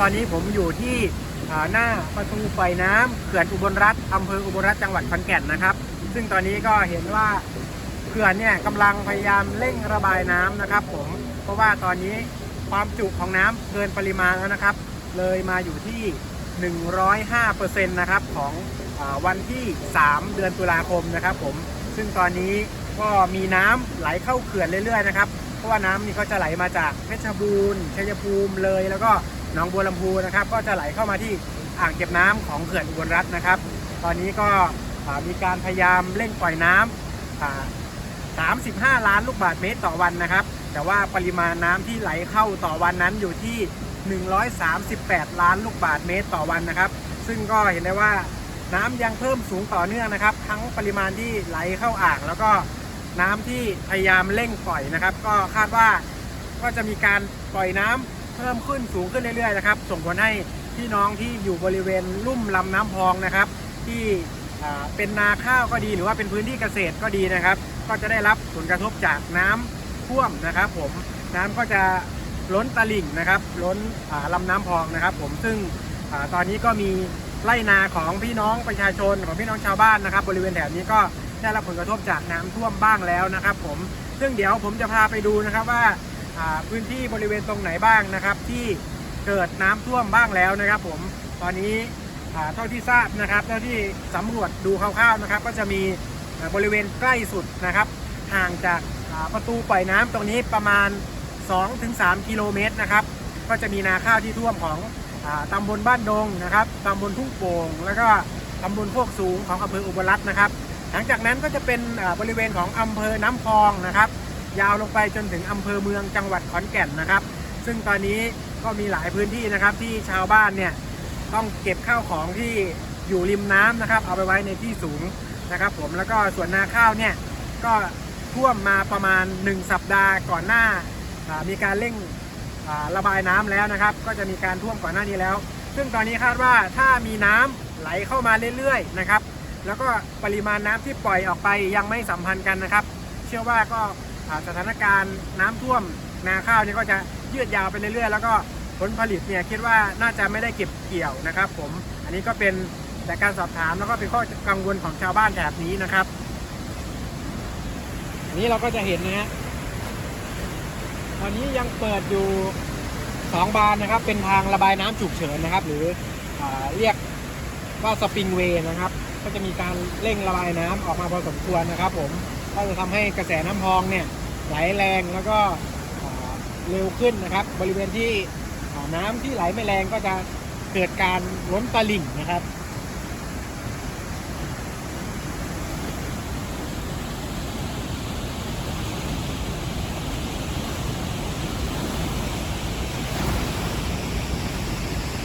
ตอนนี้ผมอยู่ที่หน้าประตูปล่อยน้ำเขื่อนอุบลรัฐอำเภออุบลรัฐจังหวัดขอนแก่นนะครับ ซึ่งตอนนี้ก็เห็นว่าเขื่อนเนี่ยกำลังพยายามเร่งระบายน้ำนะครับ ผมเพราะว่าตอนนี้ความจุของน้ำเกินปริมาณแล้วนะครับ เลยมาอยู่ที่ 105%นะครับของอวันที่ 3 เดือนตุลาคมนะครับ ผมซึ่งตอนนี้ ก็มีน้ำไหลเข้าเขื่อนเรื่อยๆนะครับ เพราะว่าน้ำนี่ก็จะไหลมาจากเพชรบูรณ์ชัยภูมิเลย แล้วก็หนองบัวลำพูนะครับ ก็จะไหลเข้ามาที่อ่างเก็บน้ำของเขื่อนอุบลรัฐนะครับ ตอนนี้ก็มีการพยายามเร่งปล่อยน้ำอ่า35 ล้านลูกบาศก์เมตรต่อวันนะครับ แต่ว่าปริมาณน้ำที่ไหลเข้าต่อวันนั้นอยู่ที่ 138 ล้านลูกบาศก์เมตรต่อวันนะครับ ซึ่งก็เห็นได้ว่าน้ำยังเพิ่มสูงต่อเนื่องนะครับ ทั้งปริมาณที่ไหลเข้าอ่างแล้วก็ น้ำที่พยายามเร่งปล่อยนะครับ ก็คาดว่าก็จะมีการปล่อยน้ำเพิ่มขึ้นสูงขึ้นเรื่อยๆนะครับ ส่งผลให้พี่น้องที่อยู่บริเวณลุ่มลำน้ำพองนะครับ ที่เป็นนาข้าวก็ดีหรือว่าเป็นพื้นที่เกษตรก็ดีนะครับ ก็จะได้รับผลกระทบจากน้ำท่วมนะครับผมน้ำก็จะล้นตลิ่งนะครับ ล้นอ่าลำน้ำพองนะครับ ผมซึ่งอตอนนี้ก็มีไร่นาของพี่น้องประชาชนของพี่น้องชาวบ้านนะครับ บริเวณแถบนี้ก็ ได้รับผลกระทบจากน้ำท่วมบ้างแล้วนะครับผมซึ่งเดี๋ยวผมจะพาไปดูนะครับว่าพื้นที่บริเวณตรงไหนบ้างนะครับ ที่เกิดน้ำท่วมบ้างแล้วนะครับ ผมตอนนี้เท่าที่ทราบนะครับ เท่าที่สำรวจดูคร่าวๆนะครับ ก็จะมีบริเวณใกล้สุดนะครับห่างจากประตูปล่อยน้ำตรงนี้ประมาณ 2-3 กิโลเมตรนะครับ ก็จะมีนาข้าวที่ท่วมของอาตำบลบ้านดงนะครับตำบลทุ่งโป่ง แล้วก็ตำบลพวกสูงของอำเภออุบลรัตน์นะครับ หลังจากนั้นก็จะเป็นบริเวณของอำเภอน้ำพองนะครับ ยาวลงไปจนถึงอำเภอเมืองจังหวัดขอนแก่นนะครับ ซึ่งตอนนี้ก็มีหลายพื้นที่นะครับที่ชาวบ้านเนี่ยต้องเก็บข้าวของที่อยู่ริมน้ำนะครับ เอาไปไว้ในที่สูงนะครับ ผมแล้วก็ส่วนนาข้าวเนี่ยก็ท่วมมาประมาณ 1 สัปดาห์ก่อนหน้า มีการเร่งอ่าระบายน้ำแล้วนะครับ ก็จะมีการท่วมก่อนหน้านี้แล้ว ซึ่งตอนนี้คาดว่าถ้ามีน้ำไหลเข้ามาเรื่อยๆนะครับ แล้วก็ปริมาณน้ำที่ปล่อยออกไปยังไม่สัมพันธ์กันนะครับ เชื่อว่าก็สถานการณ์น้ำท่วมนาข้าวนี่ก็จะยืดยาวไปเรื่อยๆ แล้วก็ผลผลิตเนี่ยคิดว่าน่าจะไม่ได้เก็บเกี่ยวนะครับผมอันนี้ก็เป็นแต่การสอบถามแล้วก็เป็นข้อกังวลของชาวบ้านแถบนี้นะครับ อันนี้เราก็จะเห็นนะฮะตอนนี้ยังเปิดอยู่สองบานนะครับ เป็นทางระบายน้ำฉุกเฉินนะครับ หรืออเรียกว่าสปริงเวย์นะครับ ก็จะมีการเร่งระบายน้ำออกมาพอสมควรนะครับ ผมก็จะทำให้กระแสน้ำพองเนี่ยไหลแรงแล้วก็เร็วขึ้นนะครับ บริเวณที่น้ำที่ไหลไม่แรงก็จะเกิดการล้นตลิ่งนะครับ